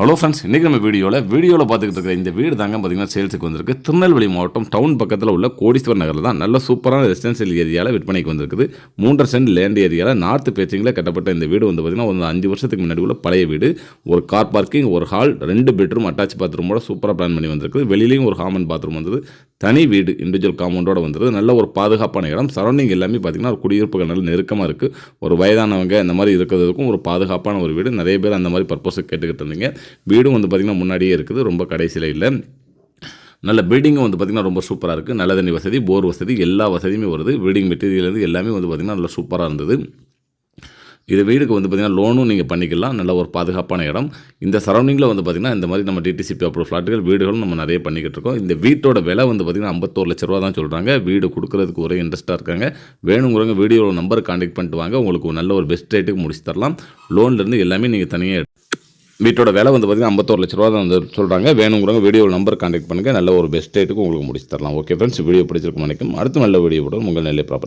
Hello friends இன்றைக்கி நம்ம வீடியோவில் வீடியோவில் பார்த்துக்கிட்டு இருக்கிற இந்த வீடு தாங்க பார்த்தீங்கன்னா சேல்ஸுக்கு வந்திருக்கு. திருநெல்வேலி மாவட்டம் டவுன் பக்கத்தில் உள்ள கோடீஸ்வரர் நகரில் தான் நல்ல சூப்பரான ரெசிடென்சியல் ஏரியாவில் விற்பனைக்கு வந்திருக்குது. மூன்றரை சென்ட் லேண்ட் ஏரியாவில் நார்த் பேச்சிங்கில் கட்டப்பட்ட இந்த வீடு வந்து பார்த்திங்கன்னா ஒரு அஞ்சு வருஷத்துக்கு முன்னாடி உள்ள பழைய வீடு. ஒரு கார் பார்க்கிங் ஒரு ஹால் ரெண்டு பெட்ரூம் அட்டாச் பாத்ரூமோட சூப்பராக பிளான் பண்ணி வந்திருக்குது. வெளியிலையும் ஒரு ஹாமன் பாத்ரூம் வந்தது. தனி வீடு இண்டிவிஜுவல் காம்பவுண்டோடு வந்தது நல்ல ஒரு பாதுகாப்பான இடம். சரௌண்டிங் எல்லாமே பார்த்திங்கன்னா ஒரு குடியிருப்புகள் நல்ல நெருக்கமாக இருக்குது ஒரு வயதானவங்க இந்த மாதிரி இருக்கிறதுக்கும் ஒரு பாதுகாப்பான ஒரு வீடு. நிறைய பேர் அந்த மாதிரி பர்பஸை கேட்டுக்கிட்டு இருந்தீங்க. வீடும் வந்து பார்த்திங்கன்னா முன்னாடியே இருக்குது. ரொம்ப கடைசியில் இல்லை. நல்ல பில்டிங்கும் வந்து பார்த்திங்கன்னா ரொம்ப சூப்பராக இருக்குது நல்ல தண்ணி வசதி போர் வசதி எல்லா வசதியுமே வருது. பில்டிங் மெட்டீரியல் எல்லாமே வந்து பார்த்திங்கன்னா நல்ல சூப்பராக இருந்தது. இது வீடுக்கு வந்து பார்த்திங்கன்னா லோனும் நீங்கள் பண்ணிக்கலாம். நல்ல ஒரு பாதுகாப்பான இடம். இந்த சரௌண்டிங்கில் வந்து பார்த்திங்கன்னா இந்த மாதிரி நம்ம டிடிசிபி அப்ரூவ் ஃப்ளாட்டுகள் வீடுகளும் நம்ம நிறைய பண்ணிக்கிட்டு இருக்கோம். இந்த வீட்டோட விலை வந்து பார்த்திங்கன்னா ஐம்பத்தோரு லட்ச ரூபா தான் சொல்கிறாங்க வீடு கொடுக்குறதுக்கு ஒரே இன்ட்ரெஸ்ட்டாக இருக்காங்க. வேணுங்கிறவங்க வீடியோவில் நம்பர் காண்டாக்ட் பண்ணிட்டு வாங்க. உங்களுக்கு நல்ல ஒரு பெஸ்ட் ரேட்டுக்கு முடிச்சு தரலாம். லோன்லேருந்து எல்லாமே நீங்கள் தனியாக வீட்டோட விலை வந்து பார்த்திங்கன்னா ஐம்பத்தோரு லட்ச ரூபா தான் வந்து சொல்கிறாங்க வேணுங்கிறவங்க வீடியோ நம்பர் காண்டாக்ட் பண்ணுங்கள் நல்ல ஒரு பெஸ்ட் ரேட்டுக்கு உங்களுக்கு முடிச்சு தரலாம். ஓகே ஃப்ரெண்ட்ஸ் வீடியோ பிடிச்சிருக்கும் நினைக்கும். அடுத்த நல்ல வீடியோ உங்கள் நிலை ப்ராப்பர்